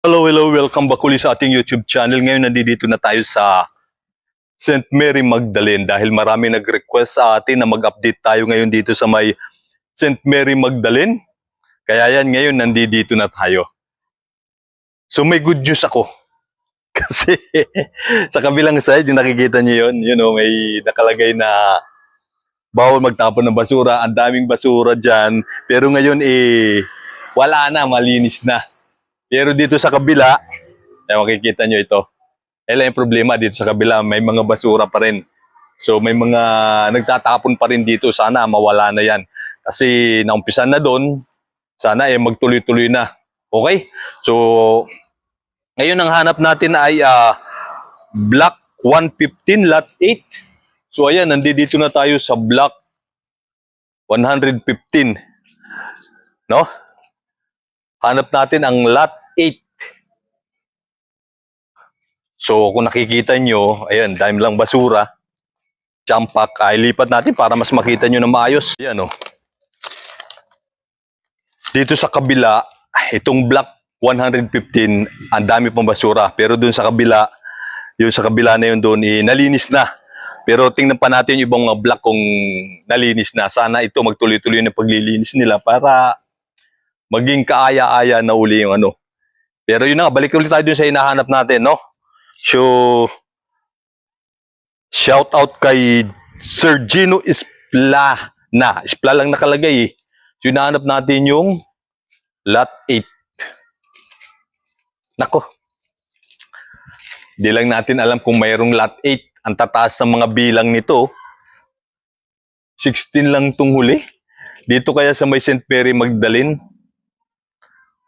Hello, hello, welcome back ulit sa ating YouTube channel. Ngayon nandito na tayo sa St. Mary Magdalene dahil marami nag-request sa atin na mag-update tayo ngayon dito sa may St. Mary Magdalene. Kaya yan, ngayon nandito na tayo. So may good news ako. Kasi sa kabilang side, yung nakikita niyo yun, you know, may nakalagay na bawal magtapon ng basura. Ang daming basura dyan. Pero ngayon, eh, wala na, malinis na. Pero dito sa kabila, ay makikita nyo ito. Kailan yung problema dito sa kabila, may mga basura pa rin. So may mga nagtatapon pa rin dito. Sana mawala na yan. Kasi naumpisan na doon, sana eh magtuloy-tuloy na. Okay? So, ngayon ang hanap natin ay ah, Block 115, Lot 8. So ayan, nandito na tayo sa Block 115. No? Hanap natin ang Lot 8. So kung nakikita nyo, ayan, dahil lang basura. Jump pack, ay lipat natin para mas makita nyo na maayos. Ayan o. Dito sa kabila, itong block 115, ang dami pang basura. Pero dun sa kabila, yung sa kabila na yun doon, eh, nalinis na. Pero tingnan pa natin yung ibang block kung nalinis na. Sana ito magtuloy-tuloy na paglilinis nila para maging kaaya-aya na uli yung ano. Pero yun na nga, balik ulit tayo dun sa hinahanap natin, no? So, shout out kay Sir Gino Ispla na. Ispla lang nakalagay eh. So, hinahanap natin yung lot 8. Nako. Di lang natin alam kung mayroong lot 8. Ang tataas ng mga bilang nito, 16 lang tung huli. Dito kaya sa may St. Mary Magdalene,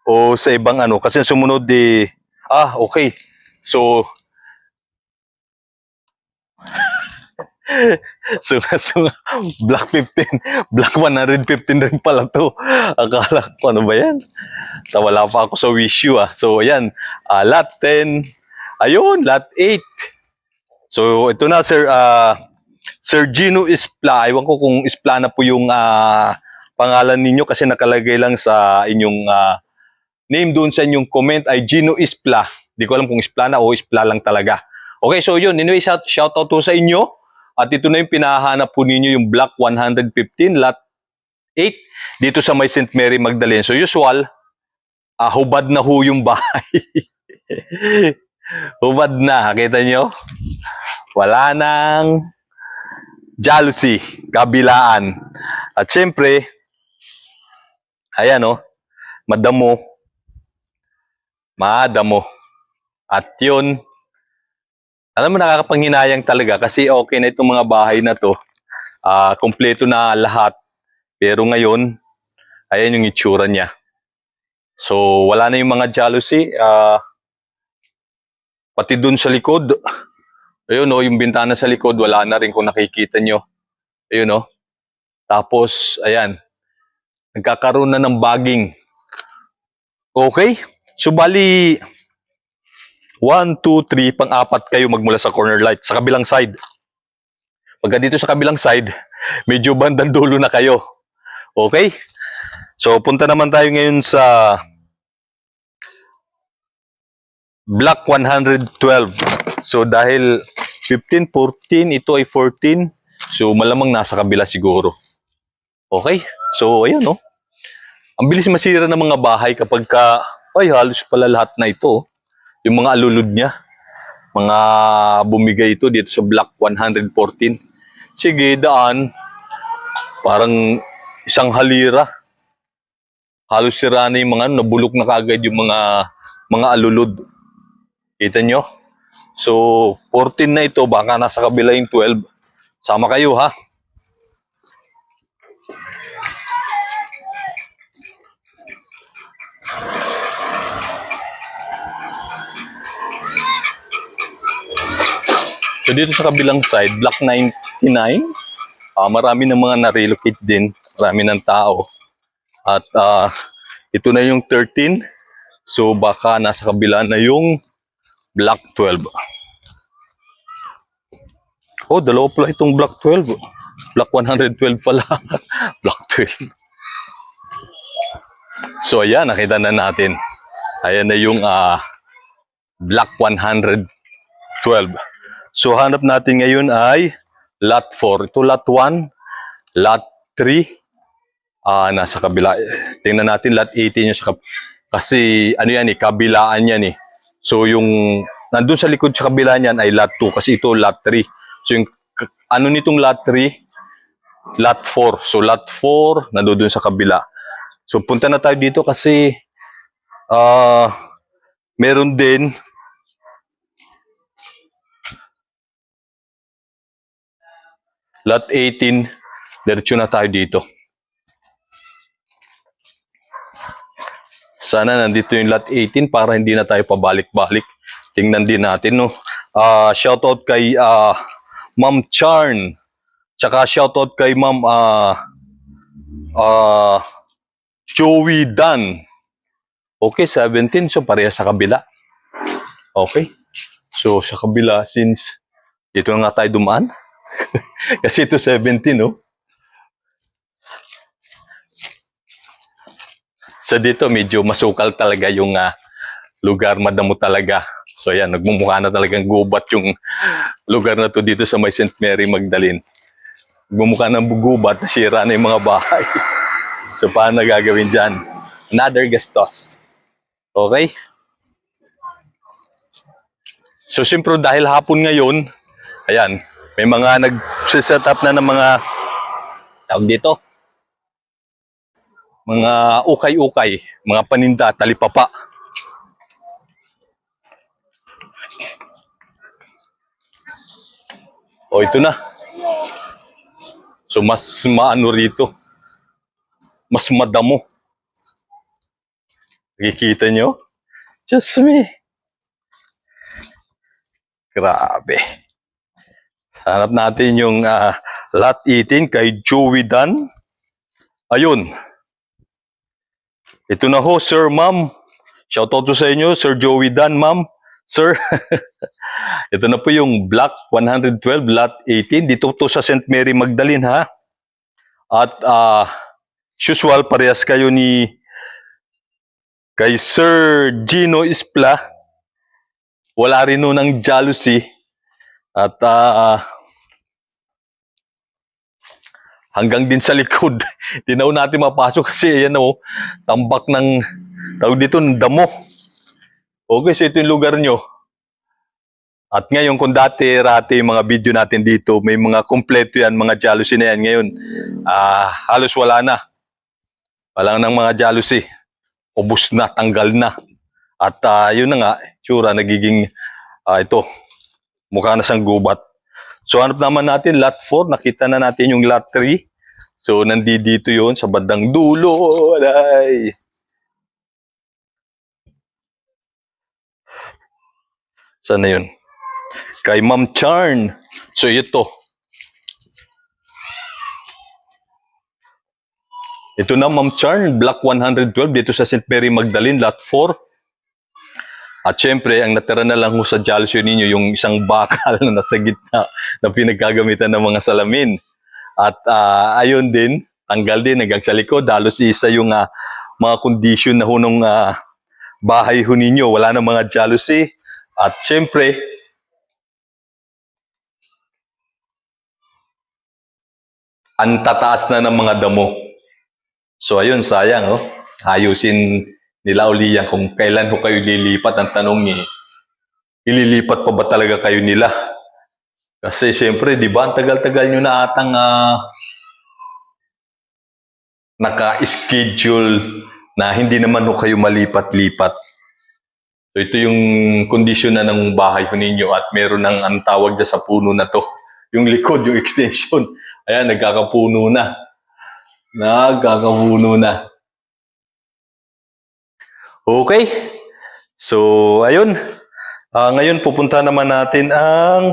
o sa ibang ano kasi sumunod di ah okay. So so, so black 15 black 115 rin pala to. Akala ko ano ba yan? So, wala pa ako sa wish you ah. So ayan ah, lot 10 ayun lot 8 so ito na sir ah Sir Gino Ispla ewan ko kung Ispla na po yung ah, pangalan ninyo kasi nakalagay lang sa inyong ah, name doon sa inyong comment ay Gino Ispla. Di ko alam kung Ispla na o Ispla lang talaga. Okay, so yun. Anyway, shout, shout out to sa inyo. At ito na yung pinahanap po ninyo yung Block 115, Lot 8, dito sa may St. Mary Magdalene. So usual, ah, hubad na ho yung bahay. hubad na, kita nyo? Wala nang jealousy, kabilaan. At syempre, ayan o, madamo, madamo. At yun, alam mo nakakapanghinayang talaga kasi okay na itong mga bahay na to. Ah, kompleto na lahat. Pero ngayon, ayan yung itsura niya. So, wala na yung mga jealousy. Ah, pati dun sa likod, ayun no, yung bintana sa likod, wala na rin kung nakikita nyo. Ayun no. Tapos, ayan, nagkakaroon na ng bagging. Okay? So, bali, 1, 2, 3, pang-apat kayo magmula sa corner light sa kabilang side. Pagka dito sa kabilang side, medyo bandang dulo na kayo. Okay? So, punta naman tayo ngayon sa block 112. So, dahil 15, 14, ito ay 14. So, malamang nasa kabila siguro. Okay? So, ayan, no? Ang bilis masira ng mga bahay kapag ka, ay, halos pala lahat na ito. Yung mga alulod niya. Mga bumigay ito dito sa block 114. Sige, daan. Parang isang halira. Halos sira na yung mga, ano, nabulok na kagad yung mga, mga alulod. Kita nyo? So, 14 na ito, baka nasa kabila yung 12. Sama kayo, ha? So dito sa kabilang side, block 99, ah marami ng mga na-relocate din, marami ng tao. At ah, ito na yung 13, so baka nasa kabila na yung block 12. Oh, dalawa pala itong block 12. Block 112 pala. block 12. So ayan, nakita na natin. Ayan na yung ah, Black 112. So hanap natin ngayon ay lot 4. Ito lot 1, lot 3, ah nasa kabila. Tingnan natin lot 18 yung sa kab- kasi ano yan eh, kabilaan yan eh. So yung nandun sa likod sa kabila niyan ay lot 2 kasi ito lot 3. So yung ano nitong lot 3, lot 4. So lot 4 nandun sa kabila. So punta na tayo dito kasi ah meron din lot 18 diretso na tayo dito. Sana nandito yung lot 18 para hindi na tayo pabalik-balik. Tingnan din natin, no? Ah, shoutout kay ah, Ma'am Charn. Tsaka shoutout kay Ma'am ah, ah, Joey Dan. Okay, 17. So, pareha sa kabila. Okay. So, sa kabila, since dito na nga tayo dumaan. Kasi ito 17, no? So dito medyo masukal talaga yung ah, lugar, madamo talaga. So yan, nagmumukha na talagang gubat yung lugar na to dito sa may St. Mary Magdalene. Nagmumukha ng gubat, nasira na yung mga bahay. So paano gagawin dyan? Another gastos. Okay? So siyempre dahil hapon ngayon, ayan, may mga nag-set up na ng mga tawag dito, mga ukay-ukay, mga paninda, talipapa. O ito na. So mas maano rito. Mas madamo. Nakikita nyo? Just me. Grabe. Hanap natin yung ah, lot 18 kay Joey Dan. Ayun. Ito na ho, sir, ma'am. Shoutout to sa inyo, Sir Joey Dan, ma'am. Sir, ito na po yung Black 112 Lot 18. Dito to sa St. Mary Magdalene, ha? At ah, usual, parehas kayo ni kay Sir Gino Ispla. Wala rin nun ng jealousy. At ah, hanggang din sa likod. Di na ho natin mapasok kasi ayan o, tambak ng, tawag dito, ng damo. Okay, so ito yung lugar nyo. At ngayon, kung dati, rati, yung mga video natin dito, may mga kompleto yan, mga jealousy na yan. Ngayon, ah halos wala na. Wala nang mga jealousy. Ubus na, tanggal na. At ah, yun na nga, tsura, nagiging, ah, ito, mukha na siyang gubat. So hanap naman natin lot 4, nakita na natin yung lot 3. So nandito yun sa bandang dulo. Ay. Sana yun? Kay Ma'am Charn. So ito. Ito na Ma'am Charn, Block 112 dito sa St. Mary Magdalene, lot 4. At syempre, ang natira na lang ho sa jealousy ninyo, yung isang bakal na nasa gitna na pinagkagamitan ng mga salamin. At ah, ayun din, tanggal din hanggang sa likod. Halos isa yung ah, mga condition na ho ah, bahay ho ninyo. Wala na mga jealousy. At syempre, ang tataas na ng mga damo. So ayun, sayang, oh. Ayusin nila uli yan kung kailan ho kayo lilipat. Ang tanong ni, ililipat pa ba talaga kayo nila? Kasi siyempre, di ba, ang tagal-tagal nyo na atang ah, naka-schedule na hindi naman ho kayo malipat-lipat. So ito yung kondisyon na ng bahay ho ninyo at meron ng ang tawag dyan sa puno na to. Yung likod, yung extension. Ayan, nagkakapuno na. Nagkakapuno na. Okay. So, ayun. Ah, ngayon, pupunta naman natin ang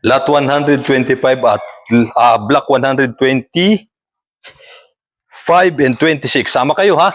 lot 125 at ah, block 120 5 and 26. Sama kayo ha.